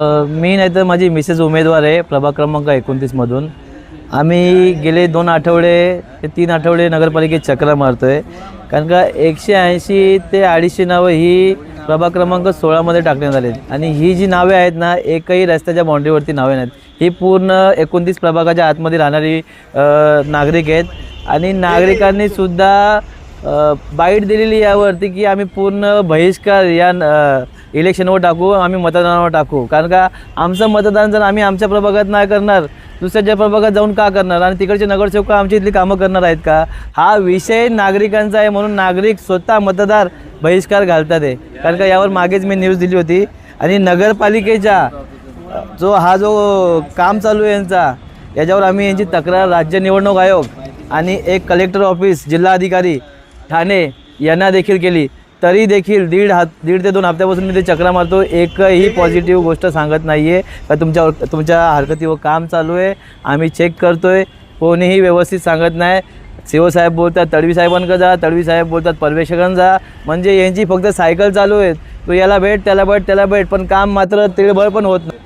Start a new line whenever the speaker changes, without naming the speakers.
मी नाही तर माझी मिसेस उमेदवार आहे प्रभाग क्रमांक एकोणतीसमधून आम्ही गेले दोन आठवडे ते तीन आठवडे नगरपालिकेत चक्र मारतो आहे कारण का एकशे ऐंशी ते अडीचशे नावं ही प्रभाग क्रमांक सोळामध्ये टाकण्यात आले आणि ही जी नावे आहेत ना एकही रस्त्याच्या बाउंड्रीवरती नावे नाहीत. ही पूर्ण एकोणतीस प्रभागाच्या आतमध्ये राहणारी नागरिक आहेत. आणि नागरिकांनी सुद्धा बाईट दिलेली यावरती की आम्ही पूर्ण बहिष्कार या इलेक्शनवर टाकू आम्ही मतदानावर टाकू. कारण का आमचं मतदान जर आम्ही आमच्या प्रभागात नाही करणार दुसऱ्याच्या प्रभागात जाऊन का करणार? आणि तिकडचे नगरसेवक आमची इथली कामं करणार आहेत का? हा विषय नागरिकांचा आहे म्हणून नागरिक स्वतः मतदार बहिष्कार घालतात आहे कारण का यावर मागेच मी न्यूज दिली होती. आणि नगरपालिकेच्या जो हा जो काम चालू आहे यांचा याच्यावर आम्ही यांची तक्रार राज्य निवडणूक आयोग आणि एक कलेक्टर ऑफिस जिल्हाधिकारी ठाणे यांना देखील केली. तरी देखील दीड हात दीड ते दोन हप्त्यापासून मी ते चक्रा मारतो. एकही पॉझिटिव्ह गोष्ट सांगत नाही आहे का तुमच्या तुमच्या हरकतीवर काम चालू आहे. आम्ही चेक करतो आहे कोणीही व्यवस्थित सांगत नाही. साहेब बोलतात तडवी साहेबांकडे जा तडवी साहेब बोलतात परवेशकांना जा. म्हणजे यांची फक्त सायकल चालू आहे तू याला भेट त्याला भेट त्याला भेट पण काम मात्र तिळभर पण होत नाही.